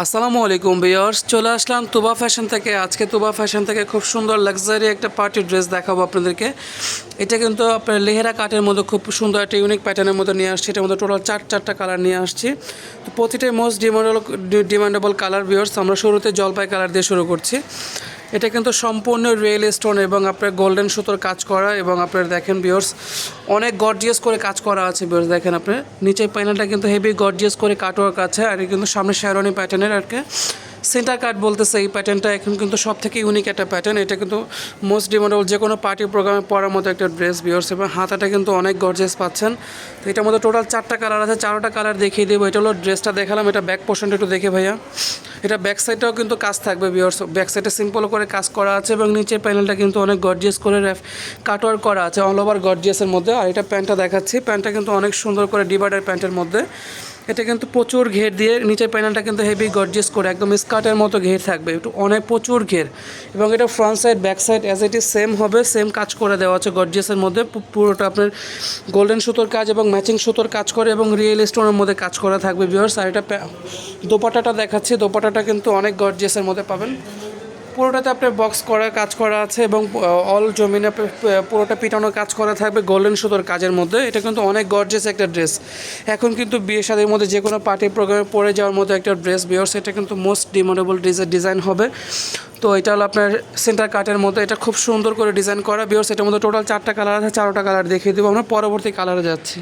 আসসালামু আলাইকুম বিয়ার্স চলে আসলাম তুবা ফ্যাশন থেকে। আজকে তুবা ফ্যাশন থেকে খুব সুন্দর লাক্সারি একটা পার্টি ড্রেস দেখাবো আপনাদেরকে। এটা কিন্তু আপনার লেহেরা কাটের মধ্যে খুব সুন্দর একটা ইউনিক প্যাটার্নের মধ্যে নিয়ে আসছি। এটার মধ্যে টোটাল চার, চারটা কালার নিয়ে আসছি। তো প্রতিটাই মোস্ট ডিমান্ডেবল ডিমান্ডেবল কালার বিয়ার্স আমরা শুরুতে জলপাই কালার দিয়ে শুরু করছি। এটা কিন্তু সম্পূর্ণ রিয়েল স্টোন এবং আপনার গোল্ডেন সুতোর কাজ করা এবং আপনার দেখেন বিয়ার্স অনেক গর্জিয়াস করে কাজ করা আছে বিয়ার্স দেখেন আপনি। নিচের প্যানেলটা কিন্তু হেভি গর্জিয়াস করে কাটওয়ার্ক আছে আর কিন্তু সামনে শেরনি প্যাটার্নের আর কি। সেন্টার কাট বলতেছে এই প্যাটার্নটা এখন কিন্তু সব থেকে ইউনিক একটা প্যাটার্ন এটা কিন্তু মোস্ট ডিমান্ডেবল যে কোনো পার্টি প্রোগ্রামে পরার মতো একটা ড্রেস বিয়ার্স এবং হাতাটা কিন্তু অনেক গর্জেস পাচ্ছেন। তো এটার মধ্যে টোটাল চারটা কালার আছে, চারোটা কালার দেখিয়ে দেবো, এটা হলো ড্রেসটা দেখালাম, এটা ব্যাক পোর্শনটা একটু দেখে ভাইয়া। এটা ব্যাক সাইডটাও কিন্তু কাজ থাকবে বিয়ার্স ব্যাক সাইডে সিম্পল করে কাজ করা আছে এবং নিচের প্যানেলটা কিন্তু অনেক গর্জিয়াস করে কাটওয়ার করা আছে অল ওভার গর্জিয়াসের মধ্যে। আর এটা প্যান্টটা দেখাচ্ছি। প্যান্টটা কিন্তু অনেক সুন্দর করে ডিভাইডার প্যান্টের মধ্যে। এটা কিন্তু প্রচুর ঘের দিয়ে নিচের প্যানেলটা কিন্তু হেভি গর্জিয়াস করে, একদম স্কার্টের মতো ঘের থাকবে। একটু অনেক প্রচুর ঘের। এবং এটা front side back side as it is same হবে সেম কাজ করে দেওয়া আছে গর্জিয়াসের মধ্যে। পুরোটা আপনার গোল্ডেন সুতোর কাজ এবং ম্যাচিং সুতোর কাজ করে এবং রিয়েল স্টোনের মধ্যে কাজ করা থাকবে ভিউয়ার্স আর এটা দোপাটাটা দেখাচ্ছি দোপাটাটা কিন্তু অনেক গর্জিয়াসের মধ্যে পাবেন। পুরোটাতে আপনার বক্স করা, কাজ করা আছে এবং অল জমিনে পুরোটা পিটানো, কাজ করা থাকবে গোল্ডেন সুতোর কাজের মধ্যে। এটা কিন্তু অনেক গর্জেস একটা ড্রেস এখন কিন্তু বিয়ে শাদির মধ্যে যে কোনো পার্টি প্রোগ্রামে পরে যাওয়ার মতো একটা ড্রেস বিয়ার্স এটা কিন্তু মোস্ট ডিমান্ডেবল ডিজাইন হবে। তো এটা হলো আপনার সেন্টার কাটের মধ্যে। এটা খুব সুন্দর করে ডিজাইন করা। বিয়ার্স এটার মধ্যে টোটাল চারটা কালার আছে। চারোটা কালার দেখিয়ে দেবো। আমরা পরবর্তী কালারে যাচ্ছি।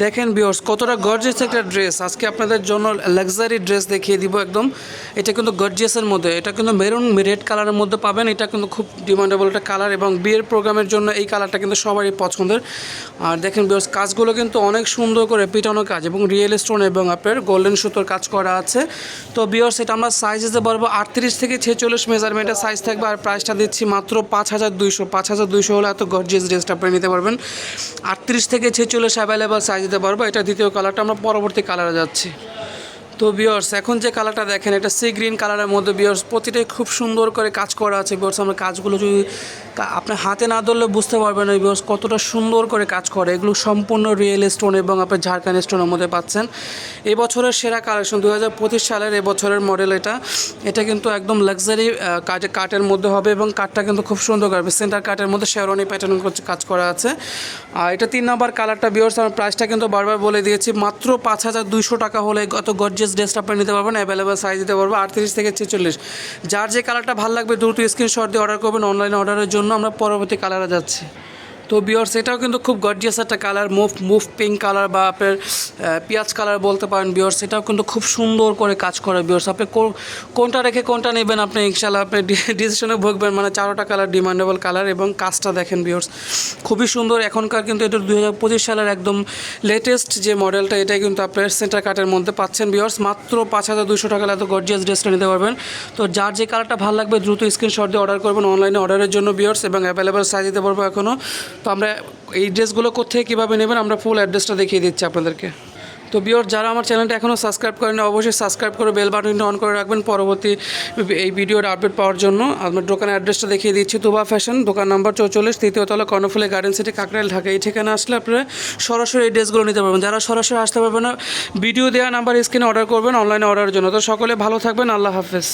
দেখেন বিয়র্স কতটা গর্জিয়াস একটা ড্রেস আজকে আপনাদের জন্য লাক্সারি ড্রেস দেখিয়ে দিব একদম। এটা কিন্তু গর্জিয়াসের মধ্যে। এটা কিন্তু মেরুন রেড কালারের মধ্যে পাবেন। এটা কিন্তু খুব ডিমান্ডেবল একটা কালার এবং বিয়ের প্রোগ্রামের জন্য এই কালারটা কিন্তু সবারই পছন্দের। আর দেখেন বিয়র্স কাজগুলো কিন্তু অনেক সুন্দর করে পিটানো কাজ এবং রিয়েল স্টোন এবং আপনার গোল্ডেন সুতোর কাজ করা আছে। তো বিয়র্স এটা আমরা সাইজ দিতে পারব আটত্রিশ থেকে ছেচল্লিশ মেজারমেন্টের সাইজ থাকবে। আর প্রাইসটা দিচ্ছি মাত্র পাঁচ হাজার দুইশো। পাঁচ হাজার দুইশো হলে এত গর্জিয়াস ড্রেসটা আপনি নিতে পারবেন। আটত্রিশ থেকে ছেচল্লিশ অ্যাভেলেবেল সাইজ দিতে পারব, এটা দ্বিতীয় কালারটা আমরা পরবর্তী কালারে যাচ্ছি। তো বিয়র্স এখন যে কালারটা দেখেন, এটা সি গ্রিন কালারের মধ্যে বিয়র্স প্রতিটাই খুব সুন্দর করে কাজ করা আছে। বিয়র্স আমরা কাজগুলো যদি আপনার হাতে না ধরলে বুঝতে পারবেন না বিয়ার্স কতটা সুন্দর করে কাজ করে। এগুলো সম্পূর্ণ রিয়েল স্টোন এবং আপনার ঝাড়খান স্টোনের মধ্যে পাচ্ছেন। এই বছরের সেরা কালেকশন দু হাজার পঁচিশ সালের এবছরের মডেল এটা। এটা কিন্তু একদম লাক্সারি কাটে কাটের মধ্যে হবে এবং কাঠটা কিন্তু খুব সুন্দর করবে সেন্টার কাটের মধ্যে শেরনি প্যাটার্ন কাজ করা আছে। আর এটা তিন নাম্বার কালারটা বিয়ার্স আমার প্রাইসটা কিন্তু বারবার বলে দিয়েছি। মাত্র পাঁচ হাজার দুইশো টাকা হলে গত গর্জিয়াস ড্রেসটা আপনি নিতে পারবেন অ্যাভেলেবেল সাইজ দিতে পারব আটত্রিশ থেকে ছেচল্লিশ। যার যে কালারটা ভালো লাগবে, দ্রুত স্ক্রিনশট দিয়ে অর্ডার করবেন অনলাইনে অর্ডারের জন্য আমরা পরবর্তী কালারে যাচ্ছি। তো বিয়ার্স এটাও কিন্তু খুব গর্জিয়াস একটা colour mauve mauve pink colour বা আপনার পেঁয়াজ কালার বলতে পারেন বিয়ার্স এটাও কিন্তু খুব সুন্দর করে কাজ করে বিয়ার্স আপনি কোনটা রেখে কোনটা নেবেন আপনি ইনশাল্লাহ আপনি ডিসিশনে ভুগবেন মানে চারোটা কালার ডিমান্ডেবল কালার এবং কাজটা দেখেন বিয়ার্স খুবই সুন্দর, এখনকার কিন্তু এটা দু পঁচিশ সালের একদম লেটেস্ট যে মডেলটা এটাই কিন্তু আপনার সেন্টার কাটের মধ্যে পাচ্ছেন বিয়ার্স মাত্র পাঁচ হাজার দুশো টাকা এত গর্জিয়াস ড্রেসটা নিতে পারবেন। তো যার যে কালারটা ভালো লাগবে, দ্রুত স্ক্রিনশট দিয়ে অর্ডার করবেন অনলাইনে অর্ডারের জন্য বিয়ার্স এবং অ্যাভেলেবেল সাইজ দিতে পারব এখনও তো আমরা এই ড্রেসগুলো কোথেকে কীভাবে নেবেন আমরা ফুল অ্যাড্রেসটা দেখিয়ে দিচ্ছি আপনাদেরকে। তো বিওর যারা আমার চ্যানেলটা এখনও সাবস্ক্রাইব করেন অবশ্যই সাবস্ক্রাইব করে বেল বাটনটা অন করে রাখবেন। পরবর্তী এই ভিডিওর আপডেট পাওয়ার জন্য আমার দোকানের অ্যাড্রেসটা দেখিয়ে দিচ্ছি। তুবা ফ্যাশন দোকান নাম্বার চৌচল্লিশ, তৃতীয় তলা কর্ণফুলি গার্ডেন সিটি কাকরাইল, ঢাকা। এই ঠিকানা আসলে আপনারা সরাসরি এই ড্রেসগুলো নিতে পারবেন। যারা সরাসরি আসতে পারবেন না ভিডিও দেওয়া নাম্বার স্ক্রিনে অর্ডার করবেন অনলাইনে অর্ডারের জন্য। তো সকলে ভালো থাকবেন, আল্লাহ হাফেজ।